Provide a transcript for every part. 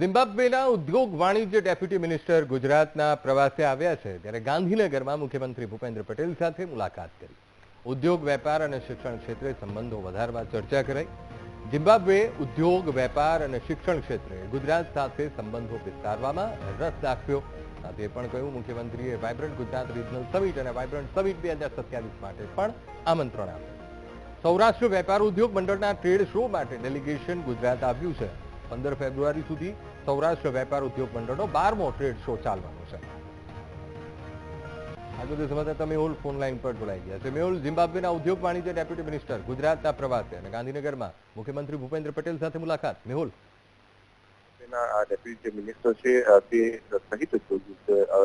ઝિમ્બાબ્વેના ઉદ્યોગ વાણિજ્ય deputy minister ગુજરાતના પ્રવાસે આવ્યા છે ત્યારે ગાંધીનગરમાં મુખ્યમંત્રી ભૂપેન્દ્ર પટેલ સાથે મુલાકાત કરી. ઉદ્યોગ, વેપાર અને શિક્ષણ ક્ષેત્રે સંબંધો વધારવા ચર્ચા કરાઈ. ઝિમ્બાબ્વે ઉદ્યોગ, વેપાર અને શિક્ષણ ક્ષેત્રે ગુજરાત સાથે સંબંધો વિસ્તારવામાં રસ દાખવ્યો. સાથે પણ કહ્યું, મુખ્યમંત્રીએ વાયબ્રન્ટ ગુજરાત રિજનલ સમિટ અને વાયબ્રન્ટ સમિટ બે માટે પણ આમંત્રણ આપ્યું. સૌરાષ્ટ્ર વેપાર ઉદ્યોગ મંડળના ટ્રેડ શો માટે ડેલિગેશન ગુજરાત આવ્યું છે. પંદર ફેબ્રુઆરી સુધી સૌરાષ્ટ્ર વેપાર ઉદ્યોગ મંડળનો બારમો ટ્રેડ શો ચાલવાનો છે. આજે તે સંવાદદાતા મેહુલ ફોન લાઈન પર જોડાઈ ગયા છે. મેહુલ, ઝિમ્બાબ્વેના ઉદ્યોગ વાણિજ્ય ડેપ્યુટી મિનિસ્ટર, ગુજરાતના પ્રવાસે અને ગાંધીનગરમાં મુખ્યમંત્રી ભૂપેન્દ્ર પટેલ સાથે મુલાકાત. મેહુલ. ડેપ્યુટી મિનિસ્ટર છે, તે સહિત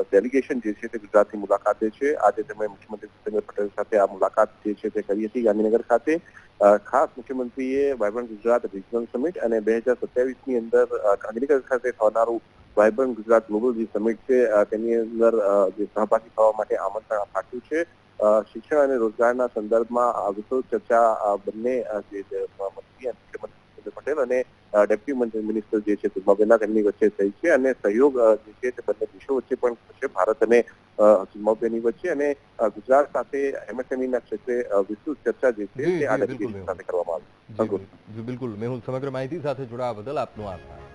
ડેલિગેશન જે છે તે ગુજરાતની મુલાકાતે છે. આજે તેમણે મુખ્યમંત્રી ભૂપેન્દ્ર પટેલ સાથે આ મુલાકાત જે છે તે કરી હતી. ગાંધીનગર ખાતે ખાસ મુખ્યમંત્રીએ વાયબ્રન્ટ ગુજરાત રિજનલ સમિટ અને બે હજાર સત્યાવીસની અંદર ગાંધીનગર ખાતે થનારું વાયબ્રન્ટ ગુજરાત ગ્લોબલ જે સમિટ છે તેની અંદર જે સહભાગી થવા માટે આમંત્રણ પાઠવ્યું છે. શિક્ષણ અને રોજગારના સંદર્ભમાં વિસ્તૃત ચર્ચા બંને જે જે મંત્રી અને મુખ્યમંત્રી ભૂપેન્દ્ર પટેલ અને ડેપ્યુટી મંત્રી મિનિસ્ટર જે છે ઝિમ્બાબ્વેના તેમની વચ્ચે થઈ છે અને સહયોગ જે છે તે બંને દેશો વચ્ચે પણ થશે. ભારત અને અ, ઝિમ્બાબ્વેની વચ્ચે અને ગુજરાત સાથે એમએસએમઈ ના ક્ષેત્રે વિસ્તૃત ચર્ચા જે છે તે આ બિલકુલ, સાથે કરવામાં આવી. બિલકુલ. મેહુલ સમગ્ર માહિતી સાથે જોડાવા બદલ આપનો આભાર.